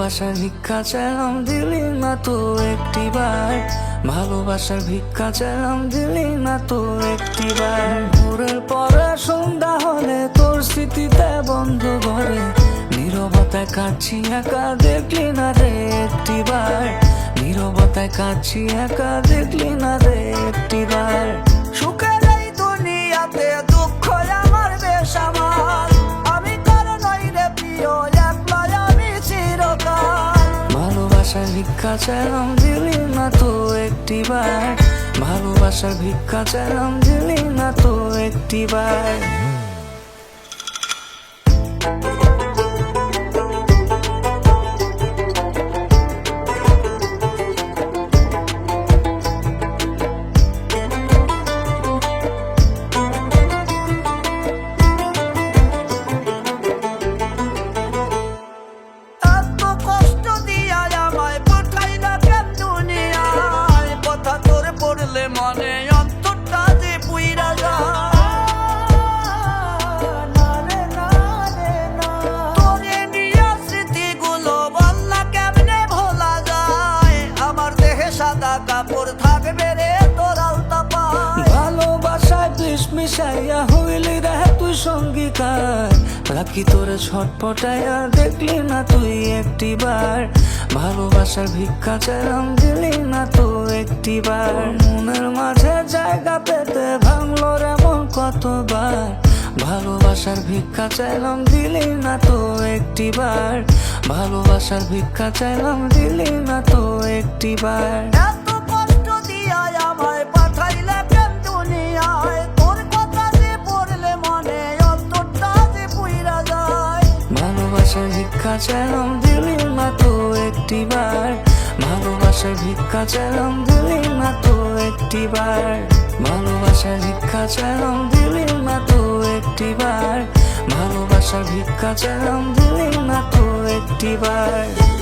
ভালোবাসার ভিক্ষা চাইলাম, দিলি না তো একটি বার। ভালোবাসার ভিক্ষা চাইলাম, দিলি না তো একটি বার। ভোরের পরে সন্ধ্যা হলে তোর স্মৃতিতে বন্ধ ঘরে নীরবতায় কাছি একা, দেখলি না রে একটি বার। নীরবতায় কাছি একা, দেখলি না রে একটি ভিক্ষা চাইলাম দিলি না তো একটি বার ভালোবাসার ভিক্ষা চাইলাম দিলি না তো একটি বার মিশাইয়া হইলি রে তুই সঙ্গীকার। রাখি তোরে ছটপটাইয়া, দেখলি না তুই একটি বার ভালোবাসার ভিক্ষা চাইলাম দিলি না তো একটি বার মনের মাঝে জায়গা পেতে ভাঙলো রে মন কতবার। ভালোবাসার ভিক্ষা চাইলাম দিলি না তো একটি বার ভালোবাসার ভিক্ষা চাইলাম দিলি না তো একটি বার এত কষ্ট দিয়া ভালোবাসার ভিক্ষা চাইলাম দিলি না তো একটি বার ভালোবাসার ভিক্ষা চাইলাম দিলি না তো একটি বার ভালোবাসার ভিক্ষা চাইলাম দিলি না তো একটি বার ভালোবাসার ভিক্ষা চাইলাম দিলি না তো একটি বার